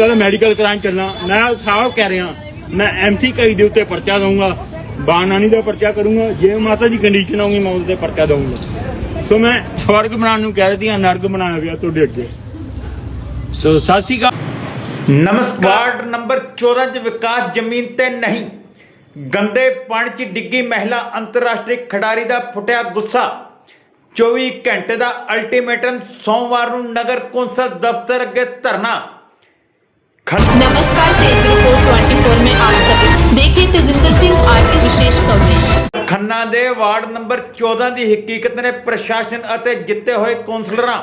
ਮੈਂ ਤਾਂ ਮੈਡੀਕਲ ਕਰਾਉਣ ਚੱਲਾਂ ਮੈਂ ਸਾਹਬ ਕਹਿ ਰਿਹਾ ਮੈਂ ਐਮਸੀ ਕਈ ਦੇ ਉੱਤੇ ਪਰਚਾ ਦਊਂਗਾ। ਬਾਨਾਨੀ ਦਾ ਪਰਚਾ ਕਰੂੰਗਾ। ਜੇ ਮਾਤਾ ਦੀ ਕੰਡੀਸ਼ਨ ਆਉਂਗੀ ਮੈਂ ਉਹਦੇ ਤੇ ਪਰਚਾ ਦਊਂਗਾ। ਸੋ ਮੈਂ ਸਵਰਗ ਬਣਾਉਣ ਨੂੰ ਕਹਿ ਰਹੀ ਹਾਂ ਨਰਕ ਬਣਾਇਆ ਪਿਆ ਤੁਹਾਡੇ ਅੱਗੇ। ਸੋ ਸਤਿ ਸ਼੍ਰੀ ਅਕਾਲ। ਨਮਸਕਾਰ। ਨੰਬਰ 14 ਚ ਵਿਕਾਸ ਜ਼ਮੀਨ ਤੇ ਨਹੀਂ। ਗੰਦੇ ਪਾਣੀ ਚ ਡਿੱਗੀ ਮਹਿਲਾ ਅੰਤਰਰਾਸ਼ਟਰੀ ਖਿਡਾਰੀ ਦਾ ਫੁੱਟਿਆ ਗੁੱਸਾ। 24 ਘੰਟੇ ਦਾ ਅਲਟੀਮੇਟਮ ਸੋਮਵਾਰ ਨੂੰ ਨਗਰ ਕੌਂਸਲ ਦਫ਼ਤਰ ਅੱਗੇ ਧਰਨਾ। ਖੰਨਾ ਦੇ ਵਾਰਡ ਨੰਬਰ 14 ਦੀ ਹਕੀਕਤ ਨੇ ਪ੍ਰਸ਼ਾਸਨ ਅਤੇ ਜਿੱਤੇ ਹੋਏ ਕੌਂਸਲਰਾਂ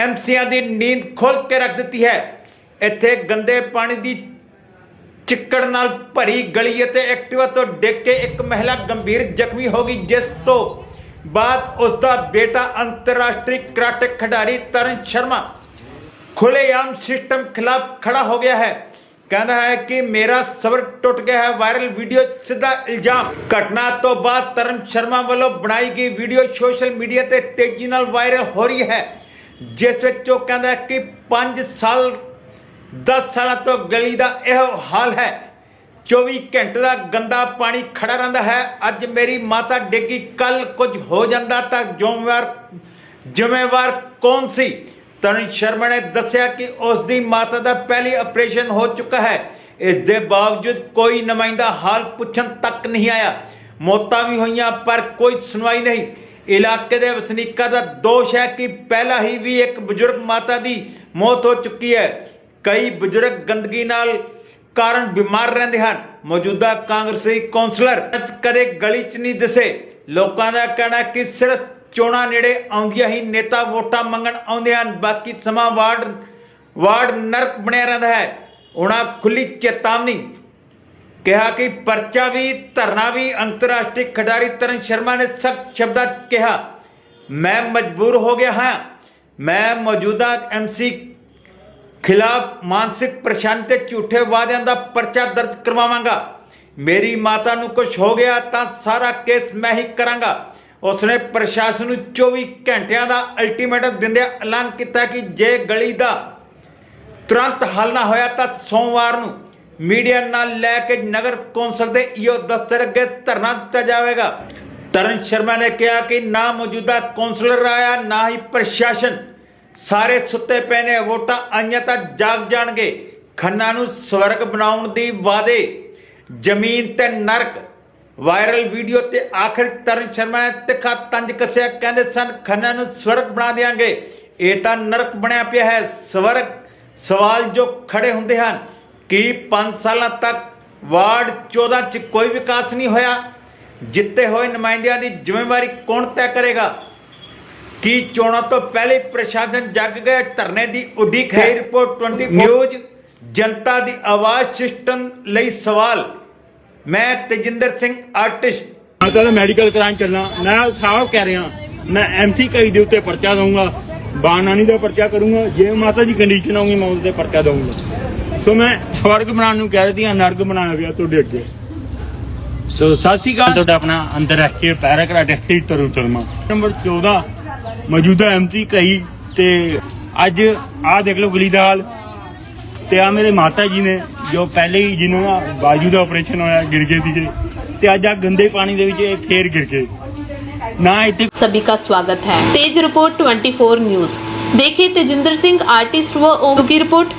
ਐਮਸੀਆਂ ਦੀ ਨੀਂਦ ਖੋਲ ਕੇ ਰੱਖ ਦਿੱਤੀ ਹੈ। ਇੱਥੇ ਗੰਦੇ ਪਾਣੀ ਦੀ ਚਿੱਕੜ ਨਾਲ ਭਰੀ ਗਲੀ ਅਤੇ ਐਕਟਿਵਾ ਤੋਂ ਡਿੱਗ ਕੇ ਇੱਕ ਮਹਿਲਾ ਗੰਭੀਰ ਜ਼ਖਮੀ ਹੋ ਗਈ, ਜਿਸ ਤੋਂ ਬਾਅਦ ਉਸ ਦਾ ਬੇਟਾ ਅੰਤਰਰਾਸ਼ਟਰੀ ਕਰਾਟੇ ਖਿਡਾਰੀ ਤਰਨ ਸ਼ਰਮਾ ਖੁੱਲੇਆਮ ਸਿਸਟਮ ਖਿਲਾਫ ਖੜਾ ਹੋ ਗਿਆ ਹੈ। ਕਹਿੰਦਾ ਹੈ ਕਿ ਮੇਰਾ ਸਬਰ ਟੁੱਟ ਗਿਆ ਹੈ, ਵਾਇਰਲ ਵੀਡੀਓ ਸਿੱਧਾ ਇਲਜ਼ਾਮ। ਘਟਨਾ ਤੋਂ ਬਾਅਦ ਤਰਨ ਸ਼ਰਮਾ ਵੱਲੋਂ ਬਣਾਈ ਗਈ ਵੀਡੀਓ ਸੋਸ਼ਲ ਮੀਡੀਆ ਤੇ ਤੇਜ਼ੀ ਨਾਲ ਵਾਇਰਲ ਹੋ ਰਹੀ ਹੈ। ਜਿਸ ਵਿੱਚ ਉਹ ਕਹਿੰਦਾ ਕਿ 5 ਸਾਲ 10 ਸਾਲਾਂ ਤੋਂ ਗਲੀ ਦਾ ਇਹ ਹਾਲ ਹੈ। 24 ਘੰਟੇ ਦਾ ਗੰਦਾ ਪਾਣੀ ਖੜਾ ਰਹਿੰਦਾ ਹੈ। ਅੱਜ ਮੇਰੀ ਮਾਤਾ ਡਿੱਗੀ ਕੱਲ ਕੁਝ ਹੋ ਜਾਂਦਾ ਤਾਂ ਜ਼ਿੰਮੇਵਾਰ ਜ਼ਿੰਮੇਵਾਰ ਕੌਣ ਸੀ? ਤਰਨ ਸ਼ਰਮਾ ਨੇ ਦੱਸਿਆ ਕਿ ਉਸ ਦੀ ਮਾਤਾ ਦਾ ਪਹਿਲੀ ਆਪਰੇਸ਼ਨ ਹੋ ਚੁੱਕਾ ਹੈ। ਇਸ ਦੇ ਬਾਵਜੂਦ ਕੋਈ ਨੁਮਾਇੰਦਾ ਹਾਲ ਪੁੱਛਣ ਤੱਕ ਨਹੀਂ ਆਇਆ। ਮੌਤਾਂ ਵੀ ਹੋਈਆਂ, ਪਰ ਕੋਈ ਸੁਣਵਾਈ ਨਹੀਂ। ਇਲਾਕੇ ਦੇ ਵਸਨੀਕਾਂ ਦਾ ਦੋਸ਼ ਹੈ ਕਿ ਪਹਿਲਾਂ ਹੀ ਵੀ ਇੱਕ ਬਜ਼ੁਰਗ ਮਾਤਾ ਦੀ ਮੌਤ ਹੋ ਚੁੱਕੀ ਹੈ। ਕਈ ਬਜ਼ੁਰਗ ਗੰਦਗੀ ਨਾਲ ਕਾਰਨ ਬਿਮਾਰ ਰਹਿੰਦੇ ਹਨ। ਮੌਜੂਦਾ ਕਾਂਗਰਸੀ ਕੌਂਸਲਰ ਕਦੇ ਗਲੀ 'ਚ ਨਹੀਂ ਦਿਸੇ। ਲੋਕਾਂ ਦਾ ਕਹਿਣਾ ਕਿ ਸਿਰਫ ਚੋਣਾਂ ਨੇੜੇ ਆਉਂਦੀਆਂ ਹੀ ਨੇਤਾ ਵੋਟਾਂ ਮੰਗਣ ਆਉਂਦੇ ਹਨ। ਬਾਕੀ ਸਮਾਂ ਵਾਰਡ ਵਾਰਡ ਨਰਕ ਬਣਿਆ ਰਹਿੰਦਾ ਹੈ। ਉਹਨਾਂ ਖੁੱਲੀ ਚੇਤਾਵਨੀ। ਕਿਹਾ ਕਿ ਪਰਚਾ ਵੀ, ਧਰਨਾ ਵੀ ਅੰਤਰਰਾਸ਼ਟਰੀ ਖਿਡਾਰੀ ਤਰਨ ਸ਼ਰਮਾ ਨੇ ਸਖਤ ਸ਼ਬਦਾਂ 'ਚ ਕਿਹਾ। ਮੈਂ ਮਜਬੂਰ ਹੋ ਗਿਆ ਹਾਂ। ਮੈਂ ਮੌਜੂਦਾ ਐਮਸੀ ਖਿਲਾਫ ਮਾਨਸਿਕ ਪਰੇਸ਼ਾਨੀ ਤੇ ਝੂਠੇ ਵਾਅਦਿਆਂ ਦਾ ਪਰਚਾ ਦਰਜ ਕਰਵਾਵਾਂਗਾ। ਮੇਰੀ ਮਾਤਾ ਨੂੰ ਕੁਝ ਹੋ ਗਿਆ ਤਾਂ ਸਾਰਾ ਕੇਸ ਮੈਂ ਹੀ ਕਰਾਂਗਾ। ਉਸਨੇ ਪ੍ਰਸ਼ਾਸਨ ਨੂੰ 24 ਘੰਟਿਆਂ ਦਾ ਅਲਟੀਮੇਟਮ ਦਿੰਦਿਆਂ ਐਲਾਨ ਕੀਤਾ ਕਿ ਜੇ ਗਲੀ ਦਾ ਤੁਰੰਤ ਹੱਲ ਨਾ ਹੋਇਆ ਤਾਂ ਸੋਮਵਾਰ ਨੂੰ ਮੀਡੀਆ ਨਾਲ ਲੈ ਕੇ ਨਗਰ ਕੌਂਸਲ ਦੇ ਈਓ ਦਫ਼ਤਰ ਅੱਗੇ ਧਰਨਾ ਦਿੱਤਾ ਜਾਵੇਗਾ। ਤਰਨ ਸ਼ਰਮਾ ਨੇ ਕਿਹਾ ਕਿ ਨਾ ਮੌਜੂਦਾ ਕੌਂਸਲਰ ਆਇਆ, ਨਾ ਹੀ ਪ੍ਰਸ਼ਾਸਨ। ਸਾਰੇ ਸੁੱਤੇ ਪਏ ਨੇ, ਵੋਟਾਂ ਆਈਆਂ ਤਾਂ ਜਾਗ ਜਾਣਗੇ। ਖੰਨਾ ਨੂੰ ਸਵਰਗ ਬਣਾਉਣ ਦੀ ਵਾਅਦੇ। ਜ਼ਮੀਨ ਤੇ ਨਰਕ ਵਾਇਰਲ ਵੀਡੀਓ ਤੇ ਆਖਰ ਤਰਨ ਸ਼ਰਮਾ ਨੇ ਤਿੱਖਾ ਤੰਜ ਕੱਸਿਆ ਕਹਿੰਦੇ ਸਨ ਖੰਨਾ ਨੂੰ ਸਵਰਗ ਬਣਾ ਦੇਾਂਗੇ ਇਹ ਤਾਂ ਨਰਕ ਬਣਿਆ ਪਿਆ ਹੈ। ਸਵਰਗ ਸਵਾਲ ਜੋ ਖੜੇ ਹੁੰਦੇ ਹਨ ਕਿ 5 ਸਾਲਾਂ ਤੱਕ ਵਾਰਡ 14 ਚ ਕੋਈ ਵਿਕਾਸ ਨਹੀਂ ਹੋਇਆ? ਜਿੱਤੇ ਹੋਏ ਨੁਮਾਇੰਦਿਆਂ ਦੀ ਜ਼ਿੰਮੇਵਾਰੀ ਕੌਣ ਤੈਅ ਕਰੇਗਾ? ਕੀ ਚੋਣਾਂ ਤੋਂ ਪਹਿਲੇ ਪ੍ਰਸ਼ਾਸਨ ਜੱਗ ਗਏ? ਧਰਨੇ ਦੀ ਉਡੀਕ ਹੈ। ਰਿਪੋਰਟ 24 ਨਿਊਜ਼ ਜਨਤਾ ਦੀ ਆਵਾਜ਼ ਸਿਸਟਮ ਲਈ ਸਵਾਲ। ਮੈਂ ਤੇਜਿੰਦਰ ਸਿੰਘ ਆਰਟਿਸਟ। ਮੈਂ ਤਾਂ ਮੈਡੀਕਲ ਕਰਾਉਣ ਚੱਲਾਂ ਮੈਂ ਸਾਹਬ ਕਹਿ ਰਿਹਾ, ਮੈਂ ਐਮਸੀ ਕਈ ਦੇ ਉੱਤੇ ਪਰਚਾ ਦਊਂਗਾ। ਬਾਨਾਨੀ ਦਾ ਪਰਚਾ ਕਰੂੰਗਾ। ਜੇ ਮਾਤਾ ਦੀ ਕੰਡੀਸ਼ਨ ਆਉਂਗੀ ਮੈਂ ਉਹਦੇ ਪਰਚਾ ਦਊਂਗਾ। ਸੋ ਮੈਂ ਸਵਰਗ ਬਣਾਉਣ ਨੂੰ ਕਹਿ ਰਹੀ ਹਾਂ ਨਰਕ ਬਣਾਇਆ ਪਿਆ ਤੁਹਾਡੇ ਅੱਗੇ। ਸੋ ਸਤਿ ਸ਼੍ਰੀ ਅਕਾਲ। ਤੁਹਾਡਾ ਆਪਣਾ ਅੰਤਰਰਾਸ਼ਟਰੀ para karate Tarun Sharma number 14 ਮੌਜੂਦਾ ਐਮਸੀ ਕਈ ਤੇ ਅੱਜ ਆਹ ਦੇਖ ਲਓ ਗਲੀ ਦਾ ਹਾਲ। ਤੇ ਆ ਮੇਰੇ ਮਾਤਾ ਜੀ ਨੇ ਜੋ ਪਹਿਲੇ ਹੀ ਜਿਹਨੂੰ ਨਾ ਬਾਜੂ ਦਾ ਆਪਰੇਸ਼ਨ ਹੋਇਆ ਗਿਰ ਗਏ ਸੀਗੇ ਤੇ ਅੱਜ ਆ ਗੰਦੇ ਪਾਣੀ ਦੇ ਵਿੱਚ ਇਹ ਫੇਰ ਗਿਰ ਗਏ ਨਾ ਇੱਥੇ सभी का स्वागत है तेज रिपोर्ट 24 न्यूज देखिए तेजिंदर सिंह आर्टिस्ट व ओम की रिपोर्ट